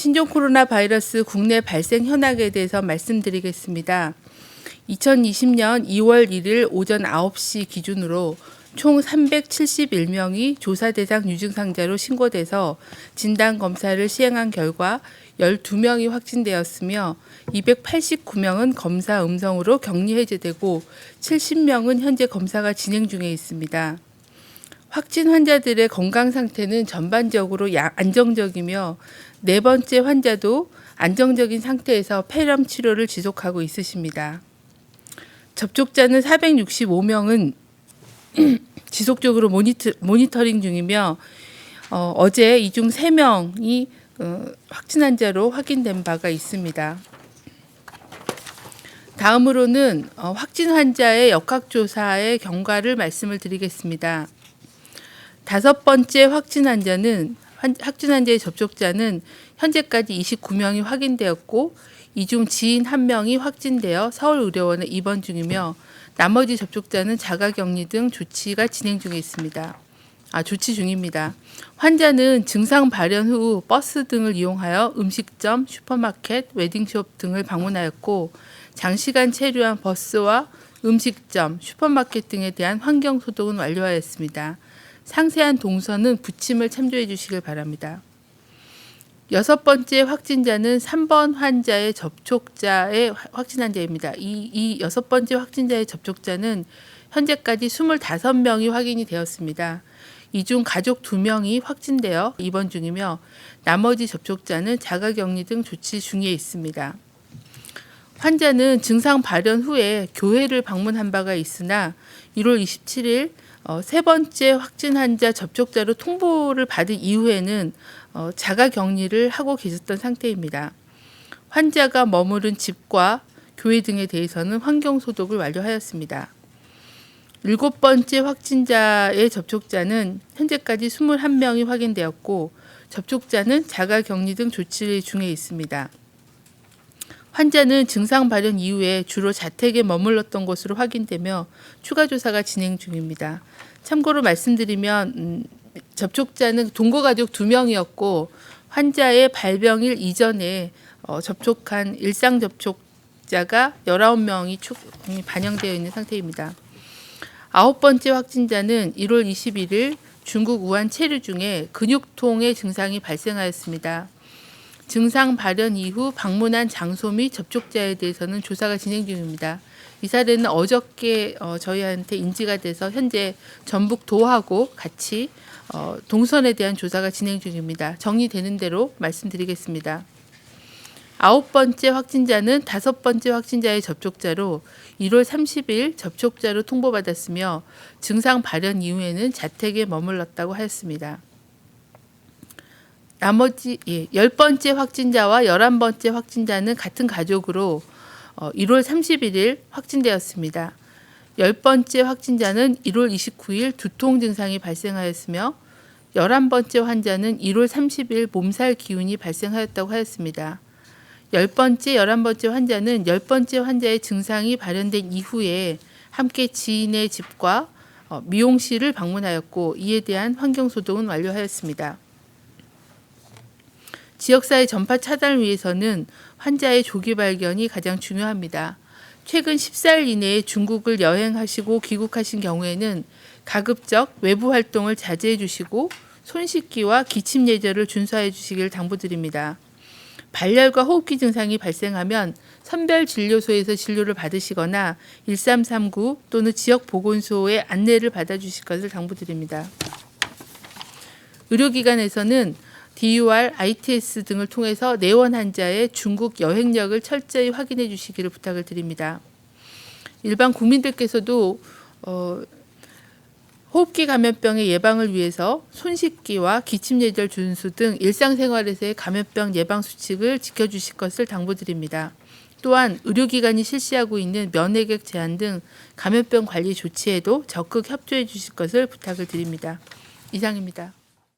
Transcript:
신종 코로나 바이러스 국내 발생 현황에 대해서 말씀드리겠습니다. 2020년 2월 1일 오전 9시 기준으로 총 371명이 조사 대상 유증상자로 신고돼서 진단 검사를 시행한 결과 12명이 확진되었으며 289명은 검사 음성으로 격리 해제되고 70명은 현재 검사가 진행 중에 있습니다. 확진 환자들의 건강 상태는 전반적으로 야- 안정적이며 네 번째 환자도 안정적인 상태에서 폐렴 치료를 지속하고 있으십니다. 접촉자는 465명은 지속적으로 모니터, 모니터링 중이며 어, 어제 이 중 3명이 어, 확진 환자로 확인된 바가 있습니다. 다음으로는 어, 확진 환자의 역학조사의 경과를 말씀을 드리겠습니다. 다섯 번째 확진 환자는 환- 확진 환자의 접촉자는 현재까지 29명이 확인되었고 이 중 지인 한 명이 확진되어 서울의료원에 입원 중이며 나머지 접촉자는 자가격리 등 조치가 진행 중에 있습니다. 아, 조치 중입니다. 환자는 증상 발현 후 버스 등을 이용하여 음식점, 슈퍼마켓, 웨딩숍 등을 방문하였고 장시간 체류한 버스와 음식점, 슈퍼마켓 등에 대한 환경 소독은 완료하였습니다. 상세한 동선은 부침을 참조해 주시길 바랍니다. 여섯 번째 확진자는 3번 환자의 접촉자의 화- 확진 환자입니다. 이, 이 여섯 번째 확진자의 접촉자는 현재까지 25명이 확인이 되었습니다. 이 중 가족 2명이 확진되어 입원 중이며 나머지 접촉자는 자가 격리 등 조치 중에 있습니다. 환자는 증상 발현 후에 교회를 방문한 바가 있으나 1월 27일 어, 세 번째 확진 환자 접촉자로 통보를 받은 이후에는 어, 자가 격리를 하고 계셨던 상태입니다. 환자가 머무른 집과 교회 등에 대해서는 환경 소독을 완료하였습니다. 일곱 번째 확진자의 접촉자는 현재까지 21명이 확인되었고 접촉자는 자가 격리 등 조치 중에 있습니다. 환자는 증상 발현 이후에 주로 자택에 머물렀던 것으로 확인되며 추가 조사가 진행 중입니다. 참고로 말씀드리면 음, 접촉자는 동거 가족 두 명이었고 환자의 발병일 이전에 어, 접촉한 일상 접촉자가 19명이 추, 음, 반영되어 있는 상태입니다. 아홉 번째 확진자는 1월 21일 중국 우한 체류 중에 근육통의 증상이 발생하였습니다. 증상 발현 이후 방문한 장소 및 접촉자에 대해서는 조사가 진행 중입니다. 이 사례는 어저께 어, 저희한테 인지가 돼서 현재 전북 도하고 같이 어, 동선에 대한 조사가 진행 중입니다. 정리되는 대로 말씀드리겠습니다. 아홉 번째 확진자는 다섯 번째 확진자의 접촉자로 1월 30일 접촉자로 통보받았으며 증상 발현 이후에는 자택에 머물렀다고 하였습니다. 나머지 예, 열 번째 확진자와 열한 번째 확진자는 같은 가족으로 어, 1월 31일 확진되었습니다. 열 번째 확진자는 1월 29일 두통 증상이 발생하였으며 열한 번째 환자는 1월 30일 몸살 기운이 발생하였다고 하였습니다. 열 번째, 열한 번째 환자는 열 번째 환자의 증상이 발현된 이후에 함께 지인의 집과 어, 미용실을 방문하였고 이에 대한 환경 소독은 완료하였습니다. 지역사회 전파 차단을 위해서는 환자의 조기 발견이 가장 중요합니다. 최근 14일 이내에 중국을 여행하시고 귀국하신 경우에는 가급적 외부 활동을 자제해 주시고 손 씻기와 기침 예절을 준수해 주시길 당부드립니다. 발열과 호흡기 증상이 발생하면 선별 진료소에서 진료를 받으시거나 1339 또는 지역 보건소의 안내를 받아 주실 것을 당부드립니다. 의료기관에서는 DUR, ITS 등을 통해서 내원 환자의 중국 여행력을 철저히 확인해 주시기를 부탁을 드립니다. 일반 국민들께서도 어, 호흡기 감염병의 예방을 위해서 손 씻기와 기침 예절 준수 등 일상생활에서의 감염병 예방 수칙을 지켜주실 것을 당부드립니다. 또한 의료기관이 실시하고 있는 면회객 제한 등 감염병 관리 조치에도 적극 협조해 주실 것을 부탁을 드립니다. 이상입니다.